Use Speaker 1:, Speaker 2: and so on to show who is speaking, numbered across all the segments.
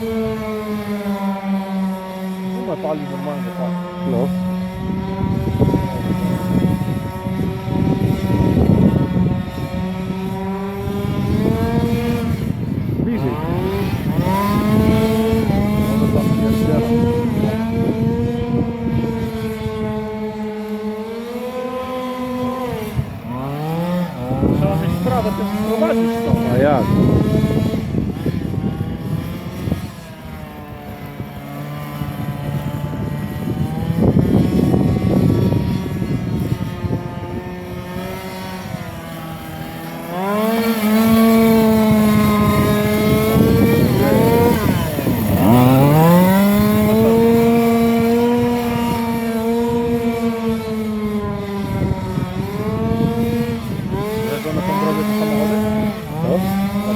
Speaker 1: Nie ma pali normalnie, tak.
Speaker 2: No. Bliżej.
Speaker 1: Trzeba mieć prawo też prowadzić to.
Speaker 2: A jak?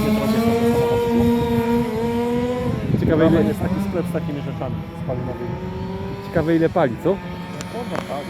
Speaker 1: Są te samochody. Ciekawe
Speaker 2: ile,
Speaker 1: jest taki sklep z takimi rzeczami spalinowymi.
Speaker 2: ciekawe ile pali, co?
Speaker 1: Kurwa, tak.